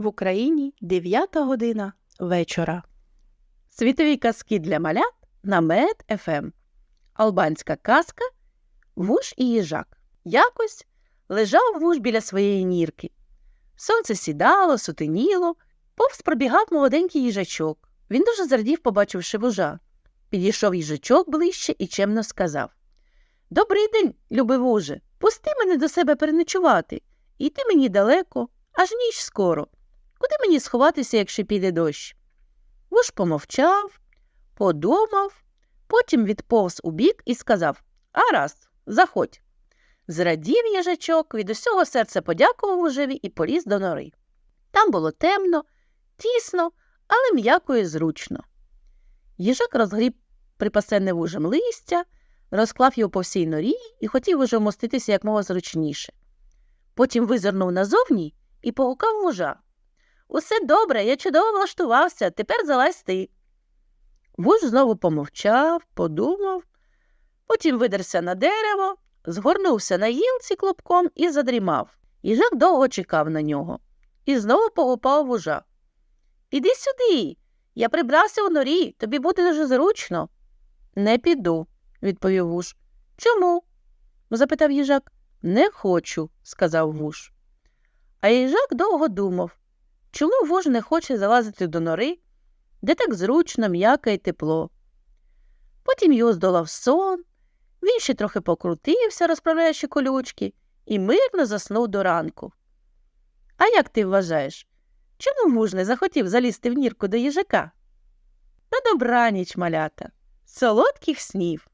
В Україні 9 година вечора. Світові казки для малят на Мед ФМ. Албанська казка Вуш і їжак. Якось лежав вуш біля своєї нірки. Сонце сідало, сутеніло, повз пробігав молоденький їжачок. Він дуже зрадів, побачивши вужа. Підійшов їжачок ближче і чемно сказав Добрий день, любий вуже, пусти мене до себе переночувати. Йти мені далеко, аж ніч скоро. Куди мені сховатися, якщо піде дощ? Вуж помовчав, подумав, потім відповз у бік і сказав Гаразд, заходь. Зрадів їжачок, від усього серця подякував вужеві і поліз до нори. Там було темно, тісно, але м'яко і зручно. Їжак розгріб припасене вужем листя, розклав його по всій норі і хотів уже вмоститися якмога зручніше. Потім визирнув назовні і погукав вужа. Усе добре, я чудово влаштувався, тепер залазь ти. Вуж знову помовчав, подумав, потім видерся на дерево, згорнувся на гілці клубком і задрімав. Їжак довго чекав на нього і знову погупав вужа. Іди сюди. Я прибрався у норі, тобі буде дуже зручно. Не піду, відповів вуж. Чому? запитав їжак. Не хочу, сказав вуж. А їжак довго думав, чому вуж не хоче залазити до нори, де так зручно, м'яко і тепло. Потім його здолав сон, він ще трохи покрутився, розправляючи колючки, і мирно заснув до ранку. А як ти вважаєш, чому вуж не захотів залізти в нірку до їжака? На добраніч, малята, солодких снів!